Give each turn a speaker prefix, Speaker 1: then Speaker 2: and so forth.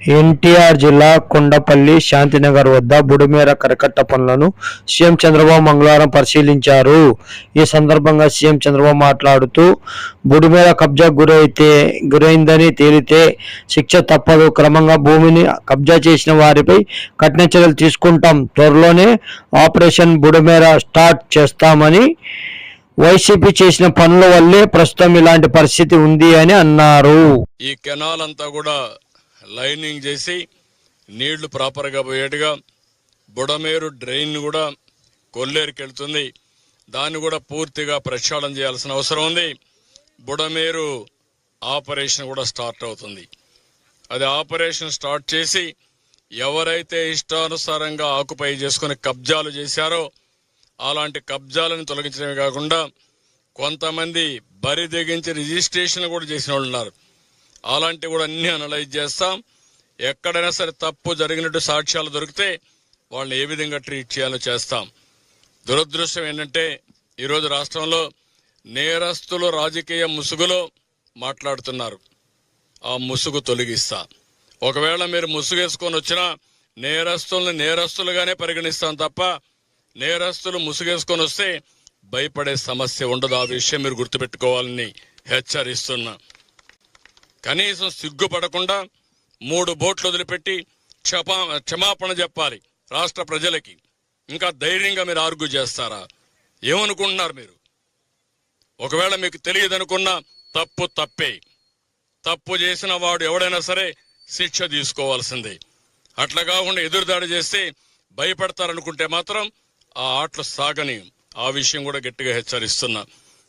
Speaker 1: ఎన్టీఆర్ జిల్లా కొండపల్లి శాంతినగర్ వద్ద బుడిమేర కరకట్ట పనులను సీఎం చంద్రబాబు మంగళవారం పరిశీలించారు. ఈ సందర్భంగా సీఎం చంద్రబాబు మాట్లాడుతూ బుడిమేర కబ్జా గురైతే గురైందని తేలితే శిక్ష తప్పదు. క్రమంగా భూమిని కబ్జా చేసిన వారిపై కఠిన చర్యలు తీసుకుంటాం. త్వరలోనే ఆపరేషన్ బుడిమేర స్టార్ట్ చేస్తామని వైసీపీ చేసిన పనుల వల్లే ప్రస్తుతం ఇలాంటి పరిస్థితి ఉంది అని అన్నారు.
Speaker 2: ఈ కెనాల్ అంతా కూడా లైనింగ్ చేసి నీళ్ళు ప్రాపర్గా పోయేట్టుగా బుడమేరు డ్రైన్ కూడా కొల్లేరుకి వెళ్తుంది దాన్ని కూడా పూర్తిగా ప్రక్షాళన చేయాల్సిన అవసరం ఉంది. బుడమేరు ఆపరేషన్ కూడా స్టార్ట్ అవుతుంది. అది ఆపరేషన్ స్టార్ట్ చేసి ఎవరైతే ఇష్టానుసారంగా ఆకుపై చేసుకుని కబ్జాలు చేశారో అలాంటి కబ్జాలను తొలగించడమే కాకుండా కొంతమంది బరి తెగించి రిజిస్ట్రేషన్ కూడా చేసిన వాళ్ళు ఉన్నారు. అలాంటివి కూడా అన్ని అనలైజ్ చేస్తాం. ఎక్కడైనా సరే తప్పు జరిగినట్టు సాక్ష్యాలు దొరికితే వాళ్ళని ఏ విధంగా ట్రీట్ చేయాలో చేస్తాం. దురదృష్టం ఏంటంటే ఈరోజు రాష్ట్రంలో నేరస్తులు రాజకీయ ముసుగులో మాట్లాడుతున్నారు. ఆ ముసుగు తొలగిస్తా. ఒకవేళ మీరు ముసుగేసుకొని వచ్చినా నేరస్తుల్ని నేరస్తులుగానే పరిగణిస్తాం తప్ప నేరస్తులు ముసుగేసుకొని వస్తే భయపడే సమస్య ఉండదు. ఆ విషయం మీరు గుర్తుపెట్టుకోవాలని హెచ్చరిస్తున్నా. కనీసం సిగ్గుపడకుండా మూడు బోట్లు వదిలిపెట్టి క్షపా క్షమాపణ చెప్పాలి రాష్ట్ర ప్రజలకి. ఇంకా ధైర్యంగా మీరు ఆర్గ్యూ చేస్తారా? ఏమనుకుంటున్నారు మీరు? ఒకవేళ మీకు తెలియదనుకున్నా తప్పు తప్పే. తప్పు చేసిన వాడు ఎవడైనా సరే శిక్ష తీసుకోవాల్సిందే. అట్లా కాకుండా ఎదురుదాడి చేస్తే భయపడతారనుకుంటే మాత్రం ఆ ఆటలు సాగని ఆ విషయం కూడా గట్టిగా హెచ్చరిస్తున్నా.